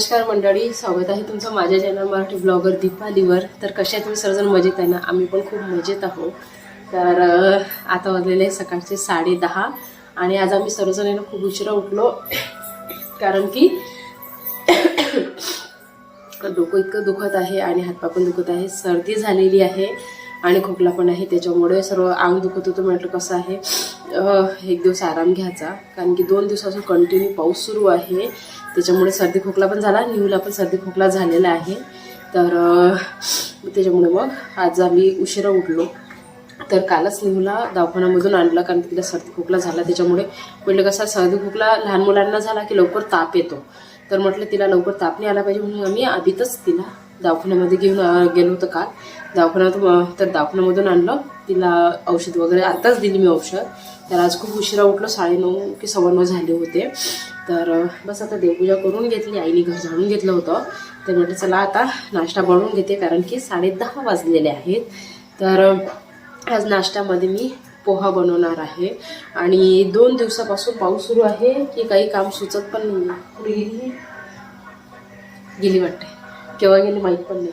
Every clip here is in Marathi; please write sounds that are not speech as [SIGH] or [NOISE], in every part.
नमस्कार मंडळी स्वागत आहे तुमचं माझ्या चॅनल मराठी ब्लॉगर दीपालीवर तर कशा आहे तुम्ही सर्वजण मजेत आहे ना? आम्ही पण खूप मजेत आहोत. तर आता वाजलेले आहे सकाळचे साडे दहा आणि आज आम्ही सर्वजण आहे ना खूप उशिरा उठलो. कारण की [COUGHS] डोकं इतकं दुखत आहे आणि हातपा पण दुखत आहे. सर्दी झालेली आहे आणि खोकला पण आहे. त्याच्यामुळे सर्व अंग दुखत होतं. म्हटलं कसं आहे? एक दिवस आराम घ्यायचा. कारण की दोन दिवसापासून कंटिन्यू पाऊस सुरू आहे. त्याच्यामुळे सर्दी खोकला पण झाला न्यूला पण सर्दी खोकला झालेला आहे. तर त्याच्यामुळे मग आज आम्ही उशिरा उठलो. तर कालच निहूला दवाखान्यामधून आणला कारण तिला सर्दी खोकला झाला. त्याच्यामुळे म्हटलं कसा सर्दी खोकला लहान मुलांना झाला की लवकर ताप येतो. तर म्हटलं तिला लवकर ताप नाही आला पाहिजे म्हणून आम्ही आधीतच तिला दवाखान्यामध्ये घेऊन गेलो होतो काल. दवाखान्यात अं, तर दवाखान्यामधून आणलं. तिला औषध वगैरे आताच दिली मी औषध. तर आज खूप उशिरा उठलो साडेनऊ की सव्वा नऊ झाले होते. तर बस आता देवपूजा करून घेतली आईने घर झाडून घेतलं होतं. तर म्हटलं चला आता नाश्ता बनवून घेते कारण की साडे दहा वाजलेले आहेत. तर आज नाश्त्यामध्ये मी पोहा बनवणार आहे. आणि दोन दिवसापासून पाऊस सुरू आहे की काही काम सुचत पण गेली गेली वाटते. केव्हा गेले माहीत पण नाही.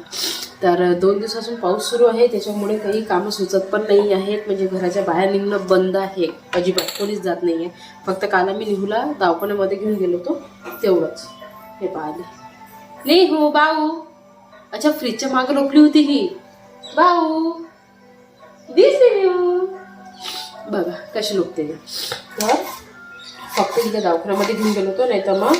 तर दोन दिवसापासून पाऊस सुरू आहे त्याच्यामुळे काही कामं सुचत पण नाही आहेत. म्हणजे घराच्या बाहेर निघणं बंद आहे. अजिबात कोणीच जात नाही आहे. फक्त काल आम्ही निहूला दवाखान्यामध्ये घेऊन गेलो होतो तेवढंच. हे पाहिले नाही हो बाऊ. अच्छा फ्रीजच्या मागं रोखली होती ही. बाऊ. दिसते बघा कशी लोकते ते. तर फक्त तिथे दवाखान्यामध्ये घेऊन गेलो होतो नाही तर मग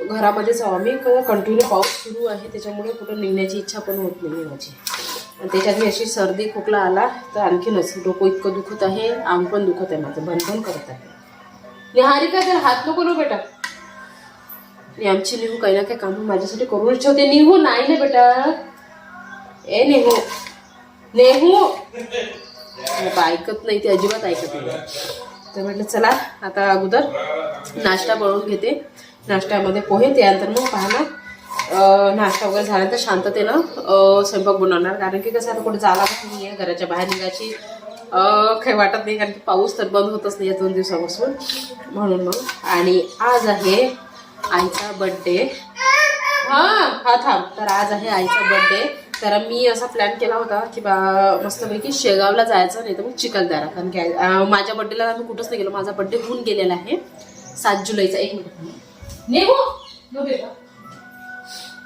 घरामध्येच आहो आम्ही कंटिन्यू पाऊस सुरू आहे त्याच्यामुळे कुठं निघण्याची इच्छा पण होत नाही माझी. आणि त्याच्यात मी अशी सर्दी खोकला आला तर आणखीनच डोकं इतकं दुखत आहे आंग पण दुखत आहे माझं भनभन करत आहे. निहारिका तर हात नको नो बेटा. आमची निहू काही ना काही कामं माझ्यासाठी करून ठेवते. निहू नाही ना बेटा. ए नेहू. नेहू. ऐकत नाही ते अजिबात ऐकत नाही. तर म्हटलं चला आता अगोदर नाश्ता बनवून घेते. नाश्त्यामध्ये पोहे त्यानंतर मग पाहणार. नाश्ता वगैरे झाल्यानंतर शांततेनं स्वयंपाक बनवणार. कारण की कसं आता कुठे जायला नाही आहे घराच्या बाहेर निघायची काही वाटत नाही. कारण की पाऊस तर बंद होतच नाही दोन दिवसापासून. म्हणून मग. आणि आज आहे आईचा बड्डे हां हा थांब. तर आज आहे आईचा बड्डे तर मी असा प्लॅन केला होता की बा मस्तपैकी शेगावला जायचं नाही तर मग चिखलदरा. कारण की माझ्या बड्डेला आम्ही कुठंच नाही गेलो. माझा बड्डे होऊन गेलेला आहे सात जुलैचा एक मिनिट नेहू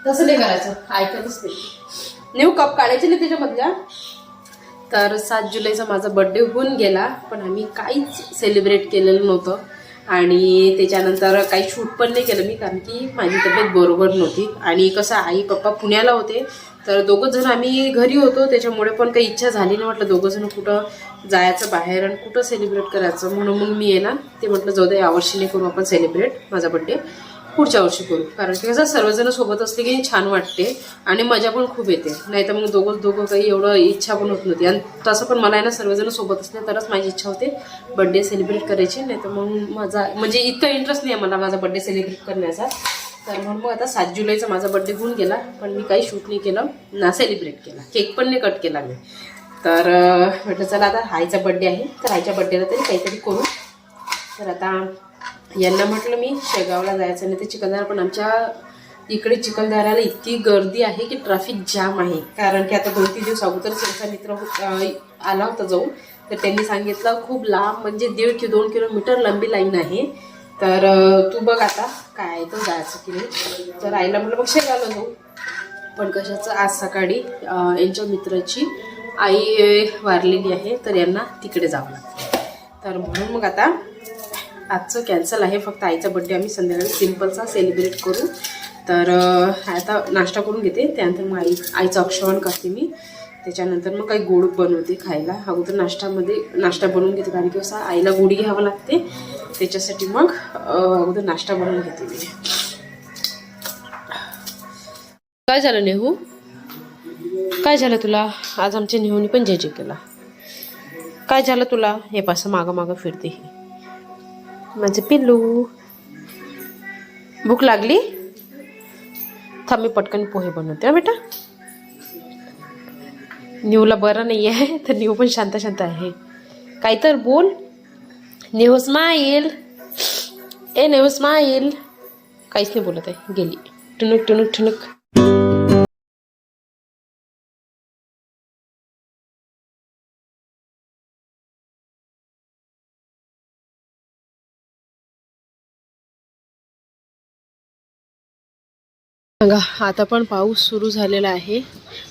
तसं नाही करायचं ऐकतच नाही. नेऊ कप काढायचे नाही त्याच्यामधल्या? तर सात जुलैचा माझा बड्डे होऊन गेला पण आम्ही काहीच सेलिब्रेट केलेलं नव्हतं. आणि त्याच्यानंतर काही शूट पण नाही केलं मी कारण की माझी तब्येत बरोबर नव्हती. आणि कसं आई पप्पा पुण्याला होते तर दोघं जण आम्ही घरी होतो त्याच्यामुळे पण काही इच्छा झाली नाही. म्हटलं दोघं जण कुठं जायचं बाहेर आणि कुठं सेलिब्रेट करायचं म्हणून मग मी येणार. ते म्हटलं जाऊ दे यावर्षी नाही करू आपण सेलिब्रेट माझा बड्डे पुढच्या वर्षी करू. कारण की कसं सर्वजण सोबत असले की छान वाटते आणि मजा पण खूप येते. नाही तर मग दोघं दोघं काही एवढं इच्छा पण होत नव्हती. आणि तसं पण मला आहे ना सर्वजण सोबत असले तरच माझी इच्छा होते बड्डे सेलिब्रेट करायची. नाही तर मग माझा म्हणजे इतका इंटरेस्ट नाही आहे मला माझा बड्डे सेलिब्रेट करण्याचा. तर म्हणून मग आता सात जुलैचा माझा बड्डे होऊन गेला पण मी काही शूट नाही केलं. ना सेलिब्रेट केला. केक पण नाही कट केला मी. तर म्हटलं चला आता आईचा बड्डे आहे. तर आईच्या बड्डेला तरी काहीतरी करू. तर आता यांना म्हटलं मी शेगावला जायचं नाही ते चिखलदरा पण आमच्या इकडे चिखलदऱ्याला इतकी गर्दी आहे की ट्रॅफिक जाम आहे. कारण की आता दोन तीन दिवस अगोदर त्यांचा मित्र आला होता जाऊन. तर त्यांनी सांगितलं खूप लांब म्हणजे दीड कि दोन किलोमीटर लांबी लाईन आहे. तर तू बघ आता काय आहे तर जायचं की नाही. तर आईला म्हटलं मग शेगावला जाऊ पण कशाचं आज सकाळी यांच्या मित्राची आई वारलेली आहे तर यांना तिकडे जावं लागतं. तर म्हणून मग आता आजचं कॅन्सल आहे. फक्त आईचा बड्डे आम्ही संध्याकाळी सिम्पलचा सेलिब्रेट करू. तर आता नाश्ता करून घेते. त्यानंतर मग आई आईचं अक्षवण करते मी. त्याच्यानंतर मग काही गोड बनवते खायला. अगोदर नाश्त्यामध्ये नाश्ता बनवून घेते. कारण की असं आईला गोडी घ्यावं लागते. त्याच्यासाठी मग अगोदर नाश्ता बनवून घेते मी. काय झालं नेहू? काय झालं तुला? आज आमच्या नेहूनी पण जे जे केला. काय झालं तुला? हे पासं मागं मागं फिरते हे. माझं पिल्लू. भूक लागली? थांब मी पटकन पोहे बनवते हा बेटा. न्यूला बरं नाही आहे तर न्यू पण शांत शांत आहे. काय तर बोल. New smile a new smile काहीच नाही बोलत आहे गेली. टुनुक टुनुक टुनुक बघा आता पण पाऊस सुरू झालेला आहे.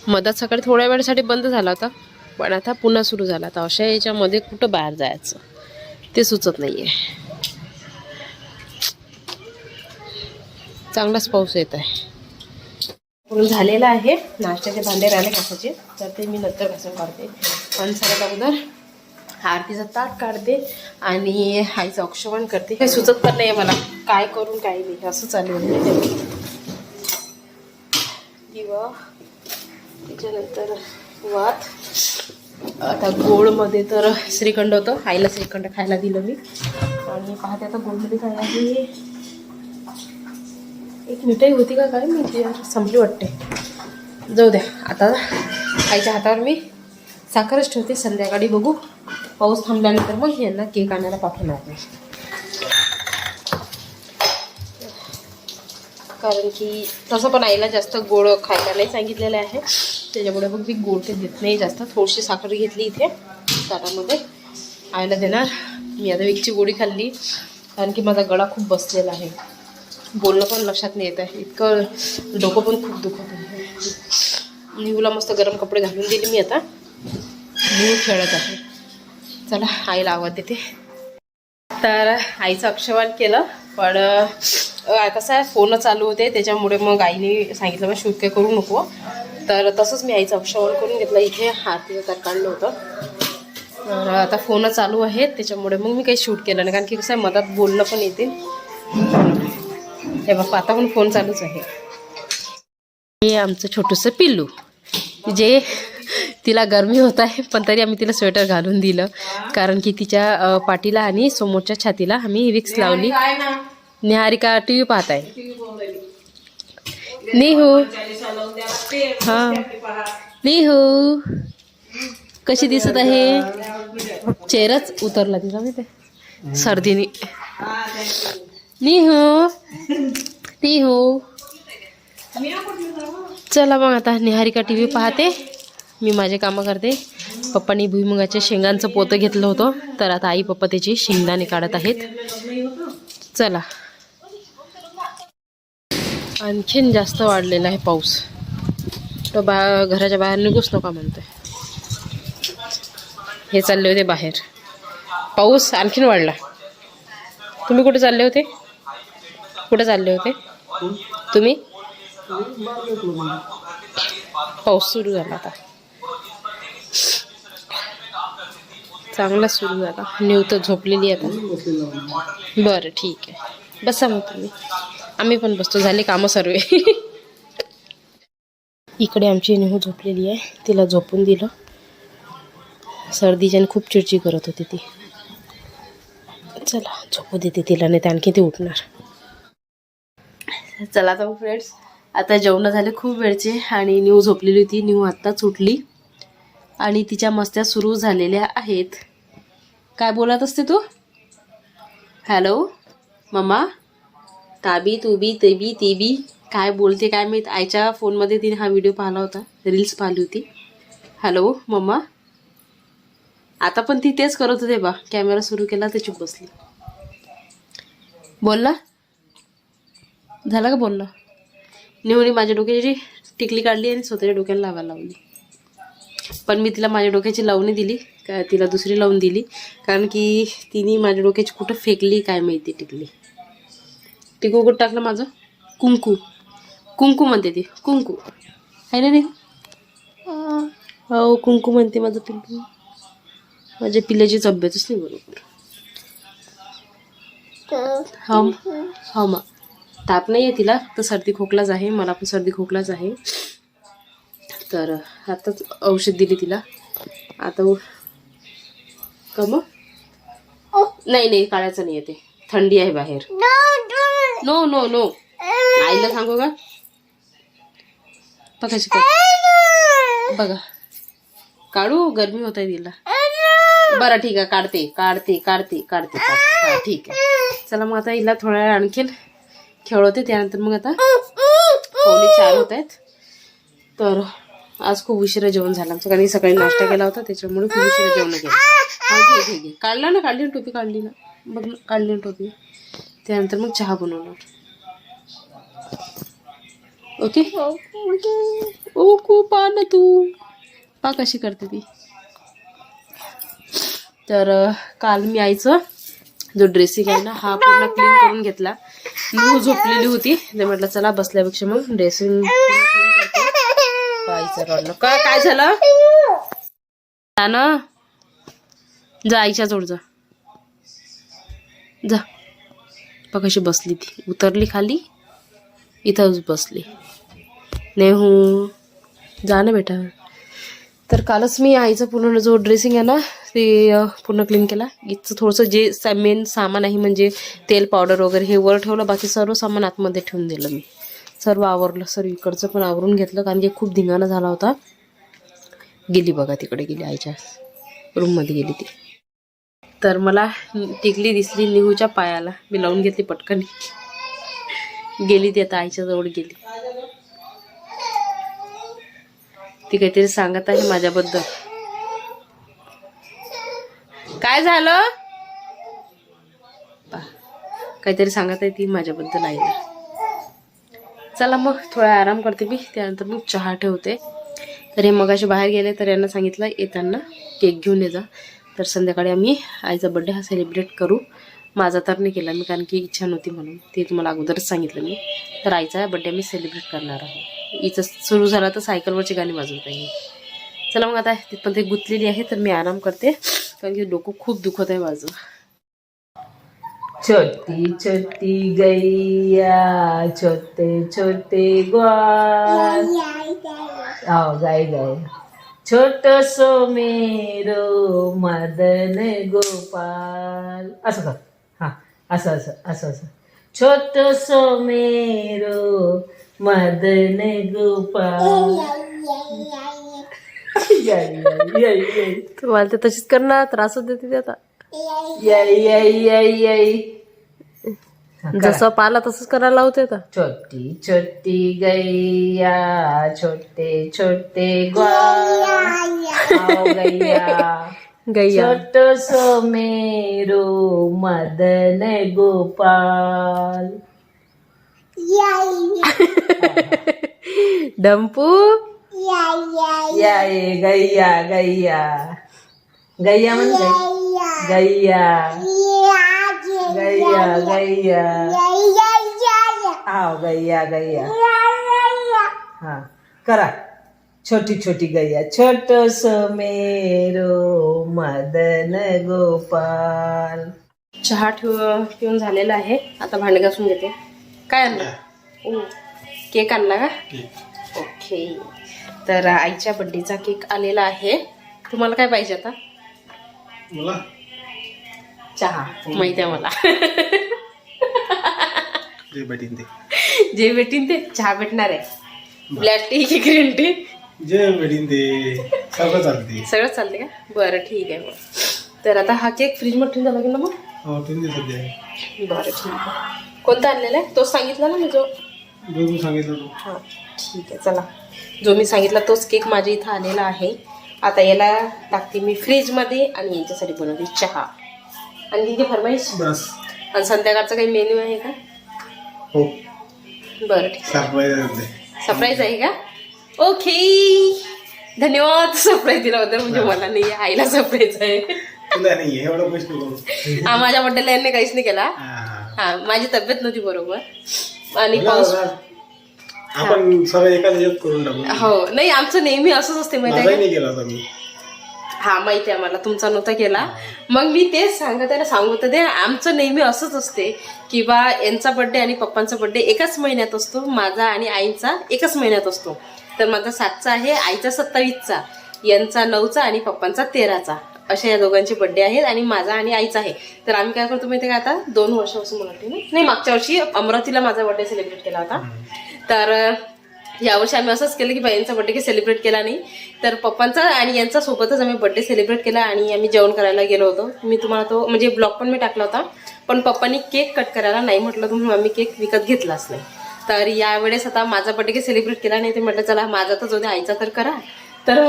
मधात सकाळी थोड्या वेळासाठी बंद झाला होता पण आता पुन्हा सुरू झाला आता अशा याच्यामध्ये कुठं बाहेर जायचं? ते सुचत नाही आहे चांगलाच पाऊस येत आहे. पूर्ण झालेला आहे. नाश्त्याचे भांडे राहिले घासाचे तर ते मी नंतर घासून काढते पण सगळ्यात अगोदर आरतीचं ताट काढते आणि आईचं औक्षवण करते. काही सुचत पण नाही मला. काय करून काय नाही. असं चालू आहे. किंवा त्याच्यानंतर वात. आता गोडमध्ये तर श्रीखंड होतं. आईला श्रीखंड खायला दिलं मी. आणि पाहते आता गोडमध्ये काय आहे. एक मिठाई होती का काय? मी यार संपली वाटते. जाऊ द्या. आता आईच्या हातावर मी साखरच ठेवते. संध्याकाळी बघू. पाऊस थांबल्यानंतर मग यांना केक आणायला पाठवणार नाही कारण की तसं पण आईला जास्त गोड खायला नाही सांगितलेलं आहे. त्याच्यामुळे मग मी गोड ते देत नाही. जास्त थोडीशी साखर घेतली इथे. ताटामध्ये आईला देणार. मी आता विकची गोळी खाल्ली. कारण की माझा गळा खूप बसलेला आहे. बोलणं पण लक्षात नाही येत आहे. इतकं डोकं पण खूप दुखत आहे. निहूला मस्त गरम कपडे घालून दिले मी आता. निहू खेळत आहे. चला आईला आवाज देते. तर आईचं अक्षवान केलं. पण कसं आहे फोन चालू होते त्याच्यामुळे मग आईने सांगितलं मग शूट काही करू नको. तर तसंच मी आईचं अक्षवान करून घेतलं इथे हात काढलं होतं. तर आता फोन चालू आहेत त्याच्यामुळे मग मी काही शूट केलं नाही कारण की कसं आहे मधात बोलणं पण येते हे बाप्पा आता पण फोन चालूच आहे. हे आमचं छोटंसं पिल्लू जे तिला गरमी होत आहे पण तरी आम्ही तिला स्वेटर घालून दिलं. कारण की तिच्या पाठीला आणि समोरच्या छातीला आम्ही विक्स लावली. निहारिका टी व्ही पाहत आहे. निहू. हा. निहू. कशी दिसत आहे? चेहराच उतरला तिचा माहिती सर्दीने. निहू. [LAUGHS] निहू. चला मग आता निहारिका टी व्ही पाहते. मी माझे कामं करते. पप्पानी भुईमुगाच्या शेंगांचं पोतं घेतलं होतं. तर आता आई पप्पा त्याची शेंगदाणे काढत आहेत. चला. आणखीन जास्त वाढलेला आहे पाऊस. तो बा घराच्या बाहेर निघूच नका म्हणतोय. हे चालले होते बाहेर. पाऊस आणखीन वाढला. तुम्ही कुठे चालले होते? कुठे चालले होते? तुम्ही? पाऊस सुरू झाला आता. चांगला सुरू झाला. न्यू तर झोपलेली आहे आता. बरं ठीक आहे. बसा मग तुम्ही. आम्ही पण बसतो झाले कामं सर्व. इकडे आमची नेहू झोपलेली आहे तिला झोपून दिलं. सर्दीच्याने खूप चिडचिड करत होती ती. चला झोपू देते तिला नाही तर आणखी ती उठणार. चला तर फ्रेंड्स आता जेवणं झाले खूप वेळचे आणि न्यू झोपलेली होती न्यू आत्ताच उठली. आणि तिच्या मस्त्या सुरू झालेल्या आहेत. काय बोलत असते तू? Hello mamma? ताबी तुबी तेबी तेबी. काय बोलते काय माहीत? आईच्या फोनमध्ये तिने हा व्हिडिओ पाहिला होता. रील्स पाहिली होती. हॅलो मम्मा. आता पण ती तेच करत होते बा. कॅमेरा सुरू केला तर चुप बसली. बोल ना झालं का बोललं निवडी माझ्या डोक्याची टिकली काढली आणि स्वतःच्या डोक्याला लावायला लावली. पण मी तिला माझ्या डोक्याची लावणी दिली का तिला दुसरी लावून दिली. कारण की तिने माझ्या डोक्याची कुठं फेकली काय माहिती टिकली. टिकू कुठं टाकलं माझं. कुंकू. कुंकू म्हणते ती. कुंकू. आहे ना नाही हो. कुंकू म्हणते माझं पिल्लू. माझ्या पिल्ल्याची तब्येतच नाही बरोबर. हो हो मग ताप नाही आहे तिला. तर सर्दी खोकलाच आहे. मला पण सर्दी खोकलाच आहे. तर आताच औषध दिली तिला. आता उ- का मग? नाही नाही. काढायचं नाही येते थंडी आहे बाहेर. नो नो नो आईला सांगू का बघा शिकत बघा काढू गरमी होत आहे तिला बरं ठीक आहे. काढते काढते काढते काढते काढते. हा ठीक आहे. चला मग आता हिला थोड्या वेळ आणखीन खेळवते. त्यानंतर मग आता पावणे चार होत आहेत. तर आज खूप उशिरा जेवण झालं आमचं. कारण की सकाळी नाश्ता केला होता. त्याच्यामुळे खूप उशिरा जेवण केलं. हा, घे घे काढला ना काढली ना टोपी काढली ना. बघ ना काढली ना टोपी. त्यानंतर मग चहा बनवणार ओके ओ खूप पा ना तू पा कशी करते ती तर काल मी आईचं जो ड्रेसिंग आहे ना हा पूर्ण क्लीन करून घेतला. मी झोपलेली होती. ते म्हटलं चला बसल्यापेक्षा मग ड्रेसिंग काय काय झालं? जा ना. जा आईच्या जोड जा. जा कशी बसली ती? उतरली खाली? इथंच बसली. नेहू हो. जा ना बेटा. तर कालच मी आईचा पूर्ण जो ड्रेसिंग आहे ना ते पूर्ण क्लीन केला. इथचं थोडंसं जे मेन सामान आहे म्हणजे तेल पावडर वगैरे हे वर ठेवलं. बाकी सर्व सामान आतमध्ये ठेवून दिलं मी. सर्व आवरलं. सर्व इकडचं पण आवरून घेतलं कारण की खूप धिंगाणा झाला होता. गेली बघा तिकडे गेली आईच्या रूममध्ये गेली ती. तर मला टिकली दिसली निहूच्या पायाला. मी लावून घेतली पटकन. गेली ती आता आईच्या जवळ गेली. ती काहीतरी सांगत आहे माझ्याबद्दल. काय झालं? काहीतरी सांगत आहे ती माझ्याबद्दल आईला. चला मग थोडा आराम करते मी. त्यानंतर मग चहा ठेवते. तर हे मगाशी बाहेर गेले तर यांना सांगितलं येताना केक घेऊन ये जा. तर संध्याकाळी आम्ही आईचा बड्डे हा सेलिब्रेट करू. माझा तर नाही केला मी कारण की इच्छा नव्हती म्हणून. ते तुम्हाला अगोदरच सांगितलं मी. तर आईचा बड्डे आम्ही सेलिब्रेट करणार आहोत. हिचं सुरू झाला तर सायकलवरची गाणी वाजवत आहे चला मग आता तिथपर्यंत ते गुंतलेली आहे तर मी आराम करते. कारण की डोकं खूप दुखत आहे माझं. छोटी छोटी गैया छोटे छोटे ग्वाल. आओ गाय गाय छोट सो मेरो मदन गोपाल. असं कर. हा असं असं असं असं. छोट सो मेरो मदन गोपाल. मला ते तशीच करणार त्रासच देते ते आता. याय, याय, याय, याय. हा, करा. जसं पाला तसंच करायला लावते आता छोटी छोटी गैया छोटे छोटे ग्वाल आओ गैया [LAUGHS] गैया. छोट सो मेरो मदन गोपाल. [LAUGHS] डंपू? या ये गैया गैया. गैया म्हण गै- गैया. गैया गैया। आओ गैया गैया। हा करा। छोटी छोटी गैया। छोट सो मेरो मदन गोपाल। चहा ठेव पिऊन झालेला आहे. आता भांडे घासून घेते. काय आणलं? ओ केक आणला का? ओके. तर आईच्या बड्डेचा केक आलेला आहे. तुम्हाला काय पाहिजे आता? मला? चहा. माहिती आहे मला. [LAUGHS] जे भेटीन ते. जे भेटीन ते चहा भेटणार आहे. ब्लॅक टी की ग्रीन टी जे भेटीन ते. सगळं चालते सगळं चालते का? बरं ठीक आहे मग. तर आता हा केक फ्रीजमध्ये ठेवून द्यावा लागेल ना मग? हो तुम्ही सध्या. बरं ठीक आहे. कोणता आणलेला आहे? तोच सांगितला ना मी जो. जो तू सांगितलं तू. हां ठीक आहे चला. जो मी सांगितला तोच केक माझ्या इथं आलेला आहे. आता याला टाकते मी फ्रीजमध्ये आणि यांच्यासाठी बनवते चहा. आणि तिथे फरमाईश? बस. आणि संध्याकाळचा काही मेन्यू आहे का? हो. बरं. ठीक सरप्राईज आहे का? ओके धन्यवाद सरप्राईज दिल्याबद्दल. म्हणजे मला नाही आईला सरप्राईज आहे. हा माझ्या बड्डेला यांनी काहीच नाही केला. हा. माझी तब्येत नव्हती बरोबर. आणि पाऊस. आपण सगळं करून टाकू. हो नाही आमचं नेहमी असंच असते माहिती हा माहिती आहे मला तुमचा नव्हता केला. मग मी तेच सांगत आहे ना सांगत होते. आमचं नेहमी असंच असते की बा यांचा बड्डे आणि पप्पांचा बड्डे एकाच महिन्यात असतो. माझा आणि आईचा एकाच महिन्यात असतो. तर माझा सातचा आहे आईचा सत्तावीसचा यांचा नऊचा आणि पप्पांचा तेराचा. असे या दोघांचे बड्डे आहेत आणि माझा आणि आईचा आहे. तर आम्ही काय करतो माहिती आहे का आता? दोन वर्षापासून मला वाटते नाही मागच्या वर्षी अमरावतीला माझा बड्डे सेलिब्रेट केला होता. तर यावर्षी आम्ही असंच केलं की बाईंचा बड्डे काही सेलिब्रेट केला नाही. तर पप्पांचा आणि यांचा सोबतच आम्ही बड्डे सेलिब्रेट केला आणि आम्ही जेवण करायला गेलो होतो. मी तुम्हाला तो म्हणजे ब्लॉग पण मी टाकला होता. पण पप्पांनी केक कट करायला नाही म्हटलं म्हणून आम्ही केक विकत घेतलाच नाही. तर यावेळेस आता माझा बर्थडे सेलिब्रेट केला नाही ते म्हटलं चला माझा तर जो आईचा तर करा. तर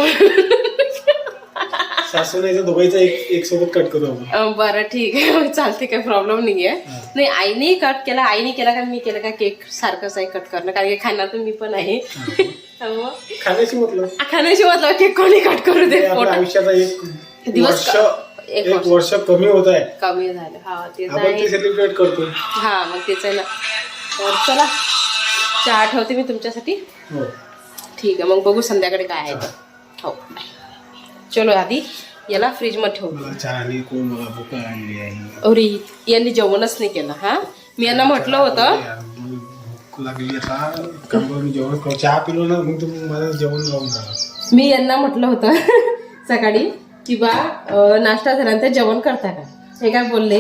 सासू नाही दोघांचा एक एक सोबत कट करू आपण. बरं ठीक आहे. [LAUGHS] चालते काही प्रॉब्लेम नाहीये. नाही आईने कट केला. आईने केला का मी केला का केक सारखंच आहे कट करणं. कारण की खाणार तर मी पण आहे. [LAUGHS] खाण्याची म्हटलं खाण्याची म्हटलं केक कोणी कट करू दे आपल्या पोटात? आयुष्याचा एक दिवस एक वर्ष. कमी होत आहे. कमी झालं. हा ते आहे सेलिब्रेट करतो. हा मग तेच आहे ना. तर चला. चहा ठेवते मी तुमच्यासाठी. हो. ठीक आहे मग बघू संध्याकाळी काय आहे. हो चलो आधी याला फ्रीजमध्ये ठेवू. अरे यांनी जेवणच नाही केलं हा? मी यांना म्हटलं होतं. मी यांना म्हटलं होतं [LAUGHS] सकाळी की बा अं, नाश्ता झाल्यानंतर जेवण करता का? हे काय बोलले?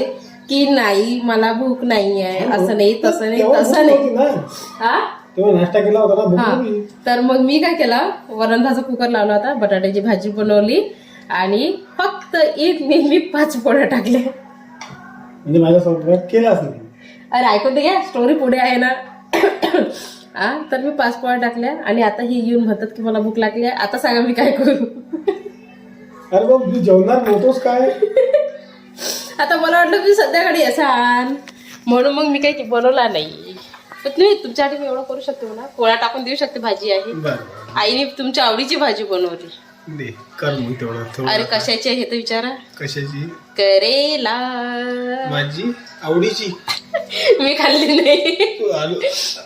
की नाही मला भूक नाही आहे असं नाही तसं नाही तसं नाही. हा? तेव्हा नाश्ता केला होता ना भूक हा. तर मग मी काय केलं वरणभाचा कुकर लावला होता बटाट्याची भाजी बनवली आणि फक्त एक मी मी पाच पोळ्या टाकल्या. म्हणजे केलाच नाही अरे ऐकून तर घ्या स्टोरी पुढे आहे ना. हा तर मी पाच पोळ्या टाकल्या आणि आता ही येऊन म्हणतात की मला भूक लागली आहे. आता सांगा मी काय करू. अरे बाबा मी जेवणार नव्हतोच काय? आता मला वाटलं तुम्ही संध्याकाळी असाल म्हणून मग मी काही बनवला नाही. तुम्ही तुमच्यासाठी मी एवढं करू शकते मला पोळ्या टाकून देऊ शकते भाजी आहे. बरं आईने तुमच्या आवडीची भाजी बनवली. दे कर मग तेवढं थोडं अरे कशाची आहे हे तर विचारा. कशाची? करेला. भाजी? आवडीची? [LAUGHS] मी खाल्ली नाही. तू आलू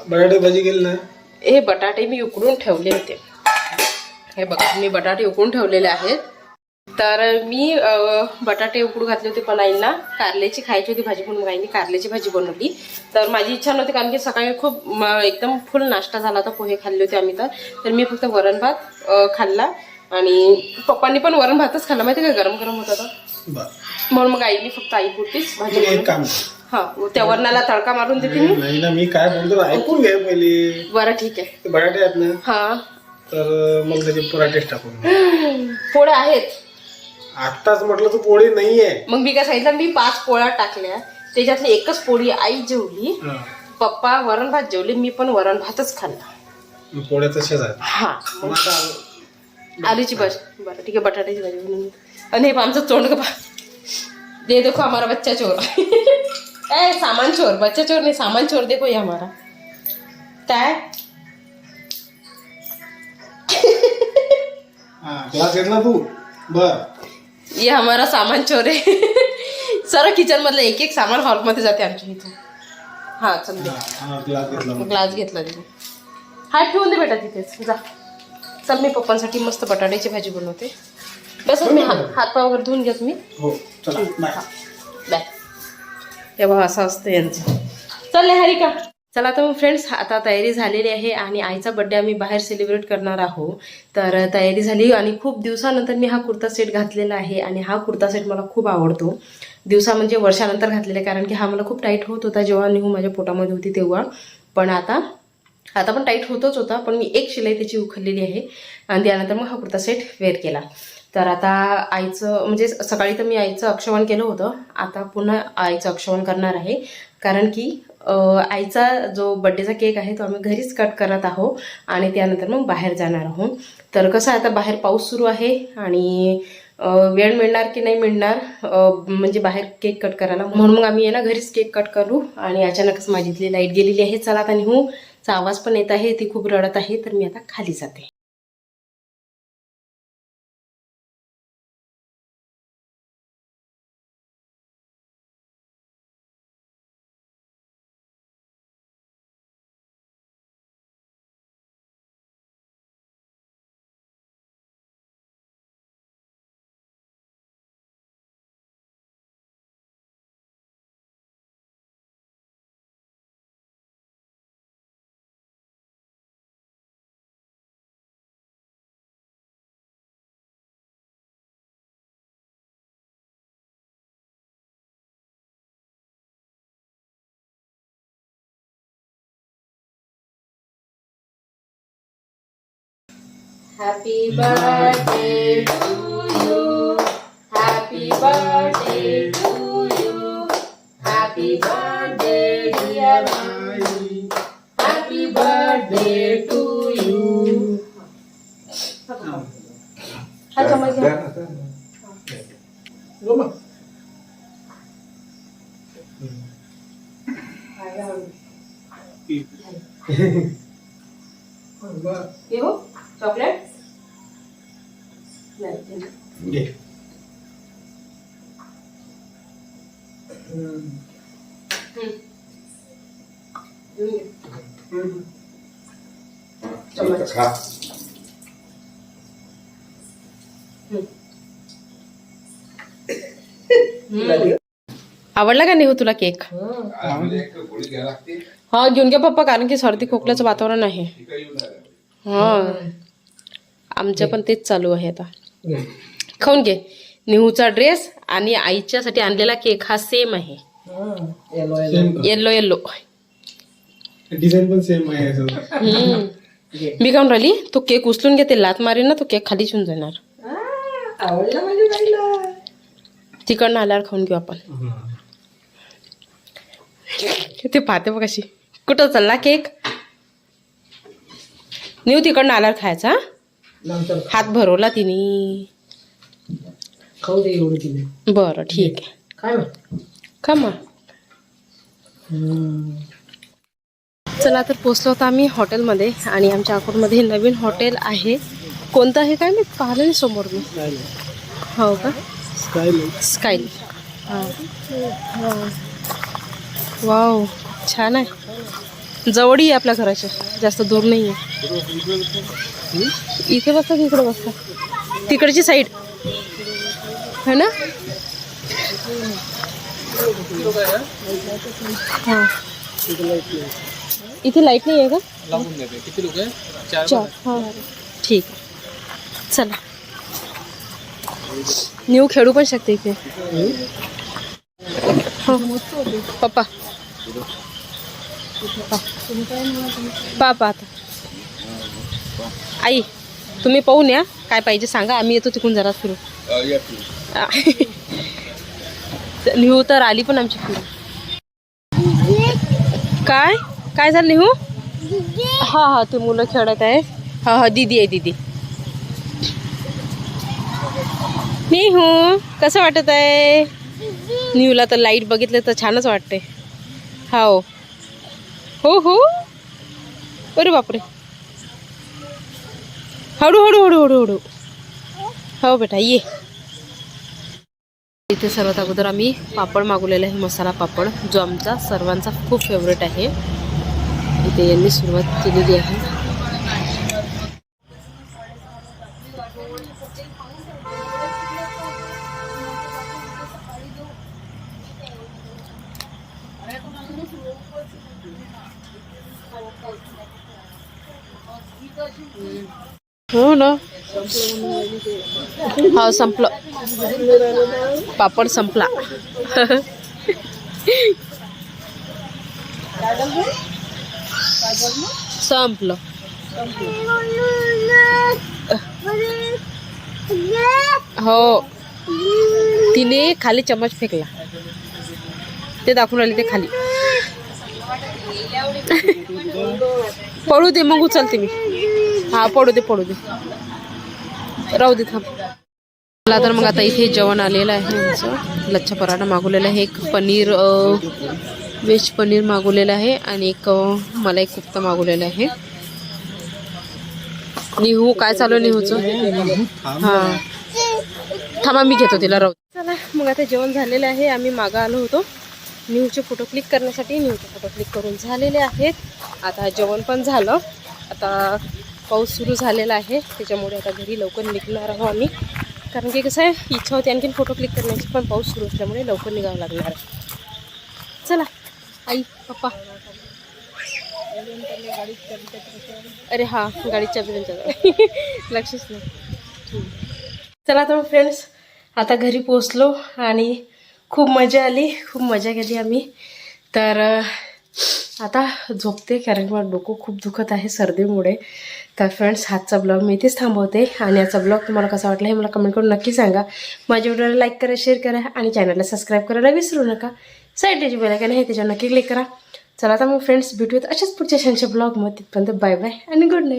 बटाटे भाजी केली ना? हे बटाटे मी उकडून ठेवले होते. हे बघा मी बटाटे उकडून ठेवलेले आहेत. तर मी बटाटे उकडू घातले होते पण आईंना. कारल्याची खायची होती भाजी म्हणून आईने कारल्याची भाजी बनवली. तर माझी इच्छा नव्हती कारण की सकाळी खूप एकदम फुल नाश्ता झाला होता पोहे खाल्ले होते आम्ही तर. तर मी फक्त वरण भात खाल्ला. आणि पप्पांनी पण वरण भातच खाल्ला. माहिती का गरम गरम होता तर म्हणून मग आईने फक्त आई पुरतीच भाजी. हा त्या वरणाला तडका मारून देते मी. नाही ना मी काय बोलतो ऐकून घे पहिले. बरं ठीक आहे. बटाटे आहेत ना हा. तर मग त्याचे पराठेच टाकून. पोळ्या आहेत. आत्ताच म्हटलं तू पोळी नाहीये. मग मी काय सांगितलं? मी पाच पोळ्या टाकल्या. त्याच्यातली एकच पोळी आई जेवली. पप्पा वरण भात जेवले. मी पण वरण भातच खाल्ला. मग पोळ्या तशाच आहेत हा. मग आता आलूची भाजी. बरं ठीक आहे बटाट्याची भाजी बनवून दे. आणि हे पहा आमचं तोंड का पहा. दे देखो हमारा बच्चा चोर. [LAUGHS] ए सामान चोर. बच्चा चोर नाही सामान चोर देखो ये हमारा काय? हा ग्लास घेतला तू? बर. ये हमारा सामान चोर आहे सर किचन मधलं एक एक सामान हॉलमध्ये जाते आमच्या इथं. हा चल दे. हा ग्लास घेतला तिने हात ठेवून दे बेटा तिथेच जा. चल मी पप्पांसाठी मस्त बटाट्याची भाजी बनवते. बस मी हात हातपाय वगैरे धुवून घ्या तुम्ही हो चला. बाय हे. बघा असं असतं यांचं. चल हरिका. चला आता मग फ्रेंड्स आता तयारी झालेली आहे आणि आईचा बड्डे आम्ही बाहेर सेलिब्रेट करणार आहोत. तर तयारी झाली आणि खूप दिवसानंतर मी हा कुर्ता सेट घातलेला आहे आणि हा कुर्ता सेट मला खूप आवडतो. दिवसा म्हणजे वर्षानंतर घातलेला आहे कारण की हा मला खूप टाईट होत होता जेव्हा निहू माझ्या पोटामध्ये होती तेव्हा. पण आता आता पण टाईट होतच होता पण मी एक शिलाई त्याची उखललेली आहे आणि त्यानंतर मग हा कुर्ता सेट वेअर केला. तर आता आईचं म्हणजे सकाळी तर मी आईचं अक्षवण केलं होतं. आता पुन्हा आईचं अक्षवण करणार आहे कारण की आईचा जो बड्डेचा केक आहे तो आम्ही घरीच कट करत आहोत आणि त्यानंतर मग बाहेर जाणार आहोत. तर कसं आहे आता बाहेर पाऊस सुरू आहे आणि वेळ मिळणार की नाही मिळणार म्हणजे बाहेर केक कट करायला. म्हणून मग आम्ही आहे ना घरीच केक कट करू आणि अचानकच माझी इथली लाइट गेलेली आहे. चला आता निहू. चा आवाज पण येत आहे ती खूप रडत आहे तर मी आता खाली जाते. Happy birthday to you. Happy birthday to you. Happy birthday, dear Mai. Happy birthday to you. Hai sama siapa? Goma. Ayo. Yo, coklat. घे. चम्मच खा. आवडला का नाही हो तुला केक? हा घेऊन घ्या पप्पा कारण की सर्दी खोकल्याचं वातावरण आहे. हा. आमचं पण तेच चालू आहे आता. खाऊन घे. निहूचा ड्रेस आणि आईच्यासाठी आणलेला केक हा सेम आहे. Yellow yellow same yellow yellow design पण सेम आहे मी काऊन राहिली. तो केक उचलून घे ते लात मारेन ना तो केक खाली शिवून जाणार. तिकडनं आल्यावर खाऊन घेऊ आपण. ते पाहते बघ कशी कुठं चालला केक नेऊ तिकडनं आल्यावर खायचा हा? नंतर हात भरवला तिने. खाऊ दे एवढं तिने. बरं ठीक आहे. काय मग चला तर पोचलो होतो आम्ही हॉटेलमध्ये आणि आमच्या अकोटमध्ये नवीन हॉटेल आहे. कोणतं आहे काय मी पाहिलं नाही समोर मी. हो का? स्काईल हां. वाव छान आहे. जवळही आहे आपल्या घराच्या. जास्त दूर नाही आहे. इथे बसता की इकडे बसता तिकडची साईड है ना? हां. इथे लाइट नाही आहे का? चार हां. ठीक. आहे चला. न्यू खेळू पण शकते इथे. हो. पप्पा. पा आता. आई तुम्ही पाहून या. काय पाहिजे सांगा. आम्ही येतो तिकडून जरा फिरू. [LAUGHS] निहू तर आली पण आमची फिरू काय? काय झालं निहू? हा हा ते मुलं खेळत आहे. हा हा दीदी आहे दीदी. निहू कसं वाटत आहे? निहूला तर लाइट बघितलं तर छानच वाटते हो हो हो. अरे बापरे. हळू हळू हळू हळू हळू. हो बेटा ये. इथे सर्वात अगोदर आम्ही पापड मागवलेला आहे मसाला पापड जो आमचा सर्वांचा खूप फेवरेट आहे. इथे यांनी सुरुवात केलेली आहे. हो ना. हा संपलं. पापड संपला. संपलं. हो. तिने खाली चमच फेकला. ते दाखवून राहिले ते खाली. पळू दे मग उचलते मी. हा पडू दे पडू दे. राहू दे थांब. मला तर मग आता इथे जेवण आलेलं आहे आमचं. लच्छा पराठा मागवलेला आहे. एक पनीर व्हेज पनीर मागवलेलं आहे आणि एक मला एक कुप्ता मागवलेला आहे. निहू काय चालू निहूचं? हां. थांबा मी घेतो तिला राहू चला मग आता जेवण झालेलं आहे. आम्ही मागं आलो होतो. न्यूजचे फोटो क्लिक करण्यासाठी न्यूजचे फोटो क्लिक करून झालेले आहेत. आता जेवण पण झालं. आता पाऊस सुरू झालेला आहे. त्याच्यामुळे आता घरी लवकर निघणार आहोत आम्ही. कारण की कसं आहे इच्छा होती आणखीन फोटो क्लिक करण्याची पण पाऊस सुरू असल्यामुळे लवकर निघावं लागणार आहे. चला आई पप्पा. अरे हा गाडीच्या चाबी [LAUGHS] लक्षच नाही. चला तर फ्रेंड्स आता घरी पोचलो आणि खूप मजा आली खूप मजा केली आम्ही. तर आता झोपते कारण मला डोकं खूप दुखत आहे सर्दीमुळे. तर फ्रेंड्स हातचा ब्लॉग मी इथेच थांबवते. आणि याचा ब्लॉग तुम्हाला कसा वाटला हे मला कमेंट करून नक्की सांगा. माझ्या व्हिडिओला लाईक करा शेअर करा आणि चॅनलला सबस्क्राईब करायला विसरू नका. साईडला जे बेलायकन आहे त्याच्यावर नक्की क्लिक करा. चला आता मग फ्रेंड्स भेटूयात अशाच पुढच्या छानशा ब्लॉगमध्ये तिथपर्यंत बाय बाय आणि गुड नाईट